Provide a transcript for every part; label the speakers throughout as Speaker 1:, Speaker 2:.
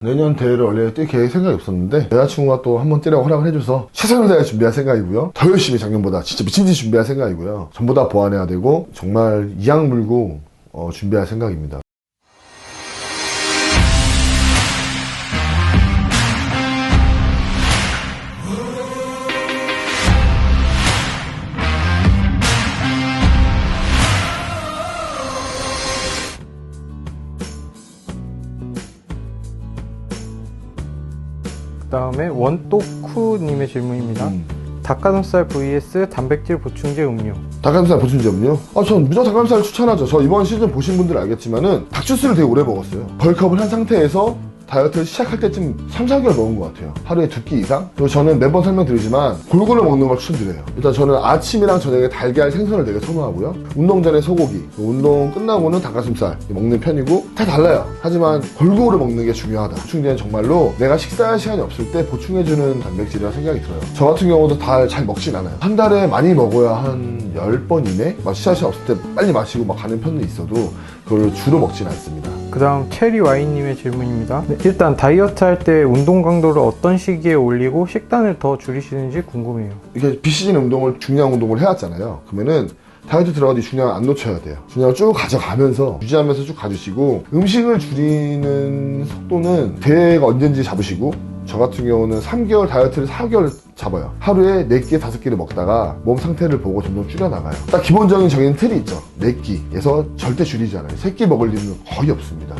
Speaker 1: 내년 대회를 원래 뛸 계획 생각이 없었는데 여자친구가 또 한번 뛰라고 허락을 해줘서 최선을 다해 준비할 생각이고요. 더 열심히 작년보다 진짜 미친 듯이 준비할 생각이고요. 전부 다 보완해야 되고 정말 이악 물고 어, 준비할 생각입니다.
Speaker 2: 그 다음에 원또쿠님의 질문입니다.
Speaker 1: 음.
Speaker 2: 닭가슴살 vs 단백질 보충제 음료.
Speaker 1: 닭가슴살 보충제는요? 아, 전 무조건 닭가슴살 추천하죠. 저 이번 시즌 보신 분들 알겠지만은 닭주스를 되게 오래 먹었어요. 벌컵을 한 상태에서 다이어트를 시작할 때쯤 3, 4개월 먹은 것 같아요. 하루에 두 끼 이상? 그리고 저는 매번 설명드리지만 골고루 먹는 걸 추천드려요. 일단 저는 아침이랑 저녁에 달걀 생선을 되게 선호하고요. 운동 전에 소고기, 운동 끝나고는 닭가슴살 먹는 편이고 다 달라요. 하지만 골고루 먹는 게 중요하다. 보충제는 정말로 내가 식사할 시간이 없을 때 보충해주는 단백질이라 생각이 들어요. 저 같은 경우도 다 잘 먹진 않아요. 한 달에 많이 먹어야 한 10번 이내? 막 시간 없을 때 빨리 마시고 막 가는 편도 있어도 그걸 주로 먹진 않습니다.
Speaker 2: 그 다음 체리 와인님의 질문입니다. 네, 일단 다이어트 할 때 운동 강도를 어떤 시기에 올리고 식단을 더 줄이시는지 궁금해요.
Speaker 1: 이게 비시즌 운동을 중량 운동을 해왔잖아요. 그러면은 다이어트 들어가도 중량 안 놓쳐야 돼요. 중량을 쭉 가져가면서 유지하면서 쭉 가주시고 음식을 줄이는 속도는 대회가 언젠지 잡으시고 저 같은 경우는 3개월 다이어트를 4개월 잡아요. 하루에 4끼, 5끼를 먹다가 몸 상태를 보고 점점 줄여나가요. 딱 기본적인 정해진 틀이 있죠. 4끼에서 절대 줄이지 않아요. 3끼 먹을 일은 거의 없습니다.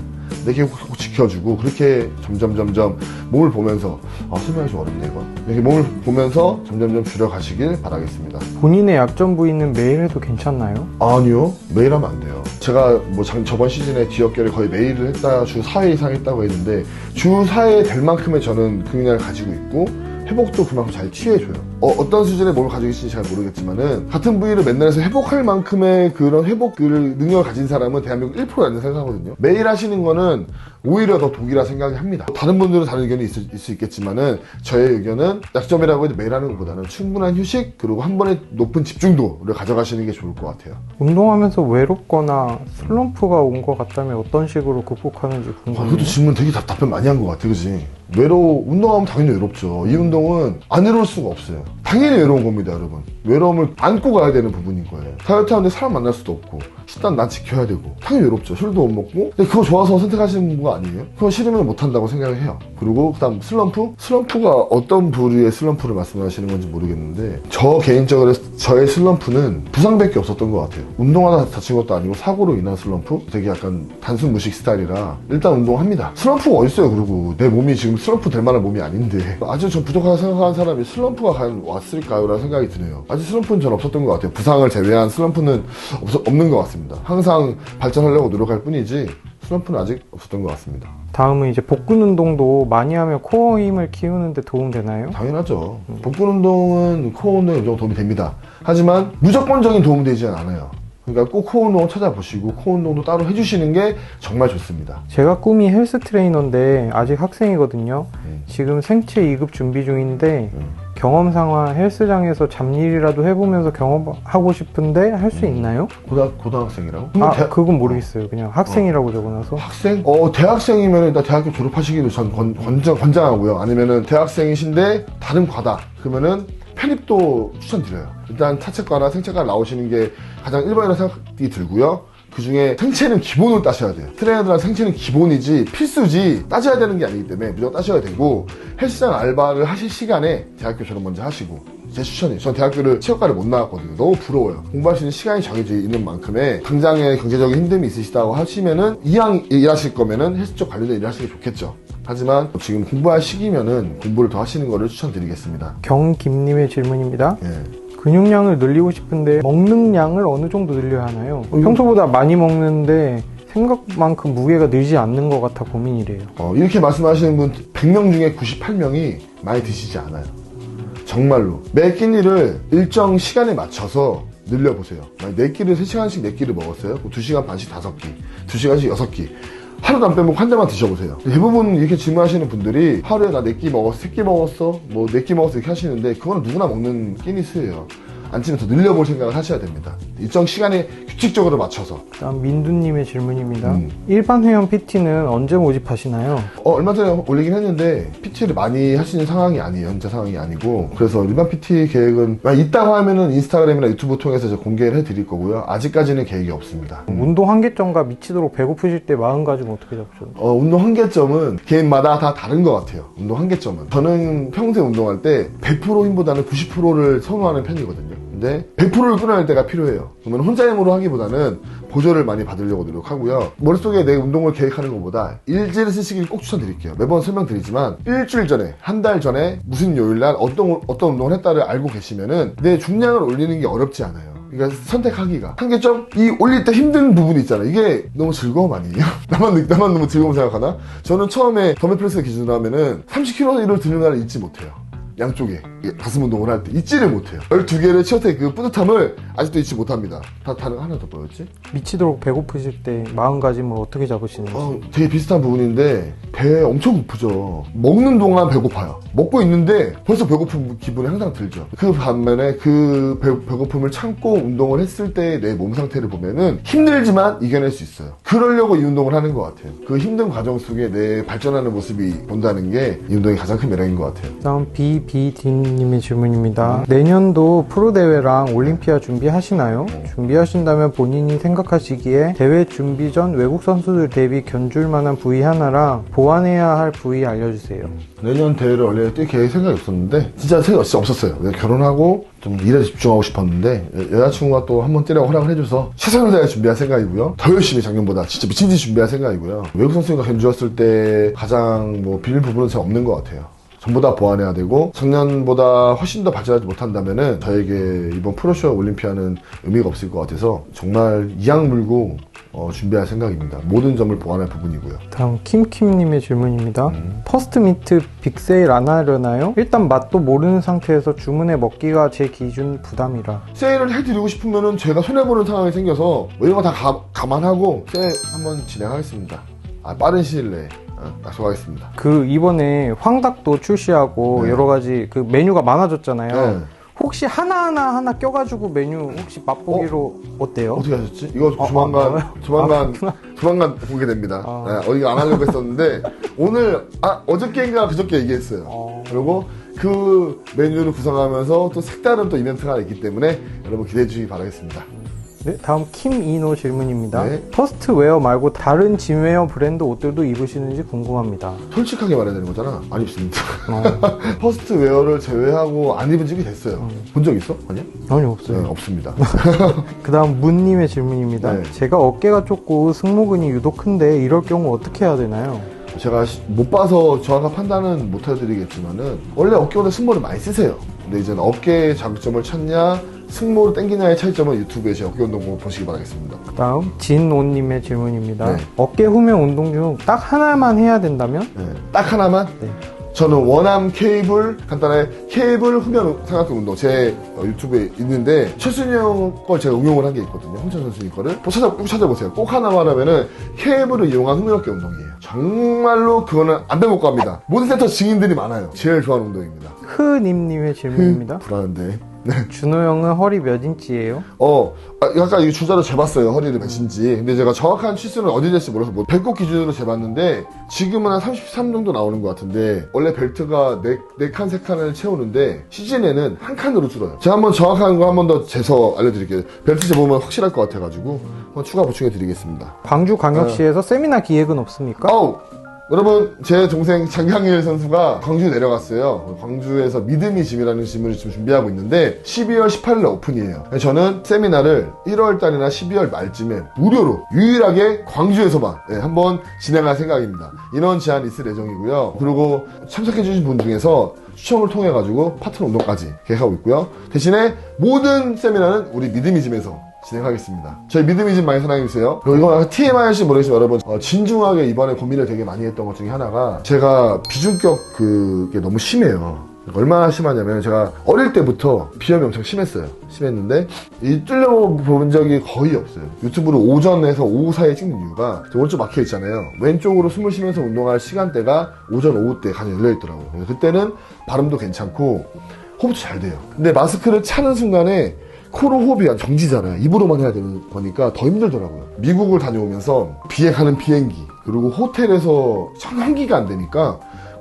Speaker 1: 4끼 꼭 지켜주고 그렇게 점점 점점 몸을 보면서 아 설명이 좀 어렵네 이거 이렇게 몸을 보면서 점점점 줄여가시길 바라겠습니다.
Speaker 2: 본인의 약점 부위는 매일 해도 괜찮나요?
Speaker 1: 아니요 매일 하면 안 돼요 제가 뭐 장- 저번 시즌에 뒤어깨를 거의 매일을 했다 주 4회 이상 했다고 했는데 주 4회 될 만큼의 저는 근육량을 가지고 있고 회복도 그만큼 잘 취해줘요 어, 떤 수준의 몸을 가지고 있을지 잘 모르겠지만은 같은 부위를 맨날 해서 회복할 만큼의 그런 회복 그 능력을 가진 사람은 대한민국 1%안 된다 생각하거든요 매일 하시는 거는 오히려 더 독이라 생각이 합니다 다른 분들은 다른 의견이 있을, 있을 수 있겠지만은 저의 의견은 약점이라고 해도 매일 하는 것보다는 충분한 휴식 그리고 한 번에 높은 집중도를 가져가시는 게 좋을 것 같아요
Speaker 2: 운동하면서 외롭거나 슬럼프가 온 것 같다면 어떤 식으로 극복하는지
Speaker 1: 아,
Speaker 2: 궁금해요.
Speaker 1: 이것도 질문 되게 답, 답변 많이 한 것 같아, 그지? 외로워, 운동하면 당연히 외롭죠. 이 운동은 안 외로울 수가 없어요. 당연히 외로운 겁니다, 여러분. 외로움을 안고 가야 되는 부분인 거예요. 다이어트 하는데 사람 만날 수도 없고, 식단 난 지켜야 되고, 당연히 외롭죠. 술도 못 먹고. 근데 그거 좋아서 선택하시는 거 아니에요? 그거 싫으면 못 한다고 생각을 해요. 그리고 그 다음 슬럼프? 슬럼프가 어떤 부류의 슬럼프를 말씀하시는 건지 모르겠는데, 저 개인적으로 저의 슬럼프는 부상밖에 없었던 것 같아요. 운동하다 다친 것도 아니고 사고로 인한 슬럼프? 되게 약간 단순 무식 스타일이라 일단 운동합니다. 슬럼프가 어딨어요, 그리고. 내 몸이 지금 슬럼프 될 만한 몸이 아닌데. 아주 전 부족하다 생각하는 사람이 슬럼프가 과연 왔을까요? 라는 생각이 드네요. 아직 슬럼프는 전 없었던 것 같아요. 부상을 제외한 슬럼프는 없, 없는 것 같습니다. 항상 발전하려고 노력할 뿐이지, 슬럼프는 아직 없었던 것 같습니다.
Speaker 2: 다음은 이제 복근 운동도 많이 하면 코어 힘을 키우는데 도움 되나요?
Speaker 1: 당연하죠. 복근 운동은 코어 운동에 좀 도움이 됩니다. 하지만 무조건적인 도움이 되지 않아요. 그러니까 꼭 코어 운동을 찾아보시고 코어 운동도 따로 해주시는 게 정말 좋습니다.
Speaker 2: 제가 꿈이 헬스 트레이너인데 아직 학생이거든요.
Speaker 1: 음.
Speaker 2: 지금 생체 2급 준비 중인데
Speaker 1: 음.
Speaker 2: 경험상화 헬스장에서 잡일이라도 해보면서 경험하고 싶은데 할 수 있나요?
Speaker 1: 고등, 고등학생이라고?
Speaker 2: 아
Speaker 1: 대-
Speaker 2: 그건 모르겠어요. 그냥 학생이라고 적어놔서
Speaker 1: 학생? 어, 대학생이면 일단 대학교 졸업하시기를 전 권, 권장, 권장하고요. 아니면은 대학생이신데 다른 과다. 그러면은 편입도 추천드려요. 일단 타책과나 생체과 나오시는 게 가장 1번이라고 생각이 들고요. 그 중에 생체는 기본으로 따셔야 돼요. 트레이너들한 생체는 기본이지 필수지 따져야 되는 게 아니기 때문에 무조건 따셔야 되고 헬스장 알바를 하실 시간에 대학교 졸업 먼저 하시고 제 추천이에요. 전 대학교를 체육과를 못 나왔거든요. 너무 부러워요. 공부할 수 있는 시간이 정해져 있는 만큼에 당장의 경제적인 힘듦이 있으시다고 하시면은 이왕 일하실 거면은 헬스 쪽 관련된 일 하시는 게 좋겠죠. 하지만 지금 공부할 시기면은 공부를 더 하시는 거를 추천드리겠습니다.
Speaker 2: 경김님의 질문입니다.
Speaker 1: 예.
Speaker 2: 근육량을 늘리고 싶은데 먹는 양을 어느 정도 늘려야 하나요?
Speaker 1: 어, 이거-
Speaker 2: 평소보다 많이 먹는데 생각만큼 무게가 늘지 않는 것 같아 고민이래요.
Speaker 1: 어, 이렇게 말씀하시는 분 100명 중에 98명이 많이 드시지 않아요. 정말로. 매 끼니를 일정 시간에 맞춰서 늘려보세요. 만약 4끼를 3시간씩 4끼를 먹었어요. 2시간 반씩 5끼, 2시간씩 6끼. 하루도 안 빼먹고 한 대만 드셔보세요. 대부분 이렇게 질문하시는 분들이 하루에 나 4끼 먹었어, 3끼 먹었어, 뭐 4끼 먹었어 이렇게 하시는데 그거는 누구나 먹는 끼니 수예요. 안 찌면 더 늘려볼 생각을 하셔야 됩니다. 일정 시간에 규칙적으로 맞춰서
Speaker 2: 다음 민두님의 질문입니다.
Speaker 1: 음.
Speaker 2: 일반 회원 PT는 언제 모집하시나요?
Speaker 1: 어, 얼마 전에 올리긴 했는데 PT를 많이 하시는 상황이 아니에요. 현재 상황이 아니고 그래서 일반 PT 계획은 있다고 하면은 인스타그램이나 유튜브 통해서 공개를 해드릴 거고요. 아직까지는 계획이 없습니다.
Speaker 2: 운동 한계점과 미치도록 배고프실 때 마음가짐 어떻게 잡으셨나요?
Speaker 1: 어, 운동 한계점은 개인마다 다 다른 것 같아요. 운동 한계점은. 저는 평소에 운동할 때 100% 힘보다는 90%를 선호하는 편이거든요. 근데 100%를 끊어낼 때가 필요해요. 그러면 혼자 힘으로 하기보다는 보조를 많이 받으려고 노력하고요. 머릿속에 내 운동을 계획하는 것보다 일지를 쓰시길 꼭 추천드릴게요. 매번 설명드리지만 일주일 전에, 한 달 전에 무슨 요일날 어떤, 어떤 운동을 했다를 알고 계시면은 내 중량을 올리는 게 어렵지 않아요. 그러니까 선택하기가 한계점 이 올릴 때 힘든 부분이 있잖아요 이게 너무 즐거움 아니에요? 나만 느- 나만 너무 즐거움 생각하나? 저는 처음에 더메프레스 기준으로 하면은 30kg를 드는 날을 잊지 못해요 양쪽에 가슴 운동을 할 때 잊지를 못해요 12개를 치었을 때 그 뿌듯함을 아직도 잊지 못합니다 다 다른 하나 더 뭐였지?
Speaker 2: 미치도록 배고프실 때 마음가짐을 어떻게 잡으시는지.
Speaker 1: 어, 되게 비슷한 부분인데 배 엄청 고프죠. 먹는 동안 배고파요. 먹고 있는데 벌써 배고픈 기분이 항상 들죠. 그 반면에 그 배, 배고픔을 참고 운동을 했을 때 내 몸 상태를 보면은 힘들지만 이겨낼 수 있어요. 그러려고 이 운동을 하는 것 같아요. 그 힘든 과정 속에 내 발전하는 모습이 본다는 게 이 운동의 가장 큰 매력인 것 같아요.
Speaker 2: 다음 BBD님의 질문입니다. 내년도 프로 대회랑 올림피아 준비하시나요? 준비하신다면 본인이 생각하시기에 대회 준비 전 외국 선수들 대비 견줄 만한 부위 하나랑 보완 해야 할 부위 알려주세요.
Speaker 1: 내년 대회를 원래 뛸 계획 생각이 없었는데 진짜 생각 진짜 없었어요. 결혼하고 좀 일에 집중하고 싶었는데 여- 여자친구가 또 한 번 뛰라고 허락을 해줘서 최선을 다해 준비할 생각이고요. 더 열심히 작년보다 진짜 미친 듯이 준비할 생각이고요. 외국 선수가 견주었을 때 가장 뭐 빌릴 부분은 잘 없는 것 같아요. 전부 다 보완해야 되고 작년보다 훨씬 더 발전하지 못한다면은 저에게 이번 프로쇼 올림피아는 의미가 없을 것 같아서 정말 이악 물고 어, 준비할 생각입니다. 모든 점을 보완할 부분이고요.
Speaker 2: 다음 킴킴님의 질문입니다.
Speaker 1: 음.
Speaker 2: 퍼스트 미트 빅세일 안 하려나요? 일단 맛도 모르는 상태에서 주문해 먹기가 제 기준 부담이라.
Speaker 1: 세일을 해드리고 싶으면은 제가 손해 보는 상황이 생겨서 뭐 이런 거 다 감안하고 세일 한번 진행하겠습니다. 아, 빠른 시일 내에 어, 약속하겠습니다.
Speaker 2: 그 이번에 황닭도 출시하고
Speaker 1: 네.
Speaker 2: 여러 가지 그 메뉴가 많아졌잖아요.
Speaker 1: 네.
Speaker 2: 혹시 하나하나 하나 껴가지고 메뉴 혹시 맛보기로 어? 때요
Speaker 1: 어떻게 하셨지? 이거
Speaker 2: 아,
Speaker 1: 조만간,
Speaker 2: 아?
Speaker 1: 조만간, 조만간 공개 됩니다.
Speaker 2: 아.
Speaker 1: 네, 어디가 안 하려고 했었는데, 오늘, 아, 어저께인가 그저께 얘기했어요.
Speaker 2: 어.
Speaker 1: 그리고 그 메뉴를 구성하면서 또 색다른 또 이벤트가 있기 때문에 여러분 기대해 주시기 바라겠습니다.
Speaker 2: 네, 다음 킴이노 질문입니다.
Speaker 1: 네.
Speaker 2: 퍼스트 웨어 말고 다른 짐웨어 브랜드 옷들도 입으시는지 궁금합니다.
Speaker 1: 솔직하게 말해야 되는 거잖아. 안 입습니다.
Speaker 2: 어,
Speaker 1: 퍼스트 웨어를 제외하고 안 입은 적이 됐어요. 본적 있어? 아니야?
Speaker 2: 전혀
Speaker 1: 네,
Speaker 2: 없어요.
Speaker 1: 없습니다.
Speaker 2: 그 다음 문님의 질문입니다.
Speaker 1: 네.
Speaker 2: 제가 어깨가 좁고 승모근이 유독 큰데 이럴 경우 어떻게 해야 되나요?
Speaker 1: 제가 시- 못 봐서 정확한 판단은 못 해드리겠지만은 원래 어깨보다 승모를 많이 쓰세요. 근데 이제는 어깨의 장점을 찾냐 승모를 땡기냐의 차이점은 유튜브에 제 어깨 운동 보시기 바라겠습니다.
Speaker 2: 그 다음 진오님의 질문입니다.
Speaker 1: 네.
Speaker 2: 어깨 후면 운동 중 딱 하나만 해야 된다면?
Speaker 1: 네, 딱 하나만
Speaker 2: 네.
Speaker 1: 저는 원암 케이블 간단하게 케이블 후면 삼각근 운동 제 어, 유튜브에 있는데 최순이 형걸 제가 응용을 한 게 있거든요 홍천 선수님 거를 꼭 찾아 꼭 찾아보세요 꼭 하나만 하면은 케이블을 이용한 후면 어깨 운동이에요 정말로 그거는 안 배먹고 합니다 모든 센터 증인들이 많아요 제일 좋아하는 운동입니다
Speaker 2: 흐님님의 질문입니다.
Speaker 1: 불안한데
Speaker 2: 준호 형은 허리 몇 인치예요?
Speaker 1: 어, 아, 약간 이게 주자로 재봤어요. 허리를 몇인지. 근데 제가 정확한 치수는 어디 될지 몰라서 뭐 배꼽 기준으로 재봤는데 지금은 한 33 정도 나오는 것 같은데 원래 벨트가 네, 네 칸, 세 칸을 채우는데 시즌에는 한 칸으로 줄어요. 제가 한번 정확한 거 한 번 더 재서 알려드릴게요. 벨트 재보면 확실할 것 같아가지고 한번 추가 보충해 드리겠습니다.
Speaker 2: 광주 광역시에서 세미나 기획은 없습니까?
Speaker 1: 아우! 여러분, 제 동생 장강일 선수가 광주 내려갔어요. 광주에서 믿음이 짐이라는 짐을 지금 준비하고 있는데 12월 18일 오픈이에요. 저는 세미나를 1월 달이나 12월 말쯤에 무료로 유일하게 광주에서만 네, 한번 진행할 생각입니다. 인원 제한 있을 예정이고요. 그리고 참석해주신 분 중에서 추첨을 통해 가지고 파트너 운동까지 계획하고 있고요. 대신에 모든 세미나는 우리 믿음이 짐에서 진행하겠습니다. 저희 믿음이 집 많이 사랑해주세요. 그리고 약간 TMI일지 모르겠지만 여러분 어, 진중하게 이번에 고민을 되게 많이 했던 것 중에 하나가 제가 비중격 그게 너무 심해요. 얼마나 심하냐면 제가 어릴 때부터 비염이 엄청 심했어요. 심했는데 이 뚫려본 적이 거의 없어요. 유튜브를 오전에서 오후 사이에 찍는 이유가 저 오른쪽 막혀 있잖아요. 왼쪽으로 숨을 쉬면서 운동할 시간대가 오전 오후 때 가장 열려 있더라고요. 그때는 발음도 괜찮고 호흡도 잘 돼요. 근데 마스크를 차는 순간에 코로 호흡이 안 정지잖아요. 입으로만 해야 되는 거니까 더 힘들더라고요. 미국을 다녀오면서 비행하는 비행기 그리고 호텔에서 환기가 안 되니까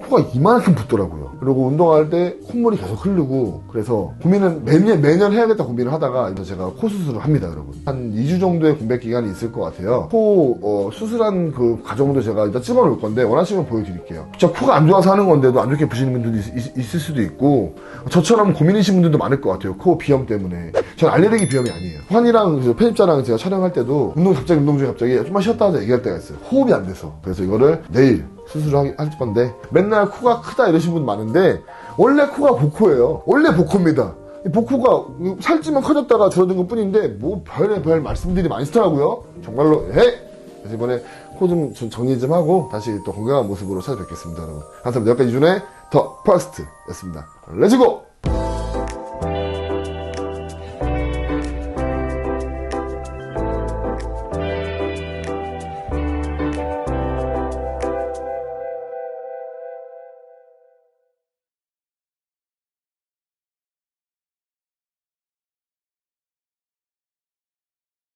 Speaker 1: 코가 이만큼 붓더라고요. 그리고 운동할 때 콧물이 계속 흐르고 그래서 고민은 매년 매년 해야겠다 고민을 하다가 이제 제가 코 수술을 합니다, 여러분. 한 2주 정도의 공백 기간이 있을 것 같아요. 코 어, 수술한 그 과정도 제가 일단 찍어놓을 건데 원하시면 보여드릴게요. 진짜 코가 안 좋아서 하는 건데도 안 좋게 부시는 분들도 있, 있을 수도 있고 저처럼 고민이신 분들도 많을 것 같아요. 코 비염 때문에. 전 알레르기 비염이 아니에요. 환이랑 그 편집자랑 제가 촬영할 때도 운동 갑자기 운동 중에 갑자기 좀만 쉬었다 하자 얘기할 때가 있어요. 호흡이 안 돼서. 그래서 이거를 내일 수술을 하- 할 건데 맨날 코가 크다 이러신 분 많은데 원래 코가 복코예요. 원래 복코입니다. 이 복코가 살찌면 커졌다가 줄어든 것 뿐인데 뭐 별의 별 말씀들이 많더라고요. 정말로 예. 이번에 코 좀 정리 좀 하고 다시 또 건강한 모습으로 찾아뵙겠습니다, 여러분. 감사합니다. 여기까지 이준의 더 퍼스트였습니다. 렛츠고!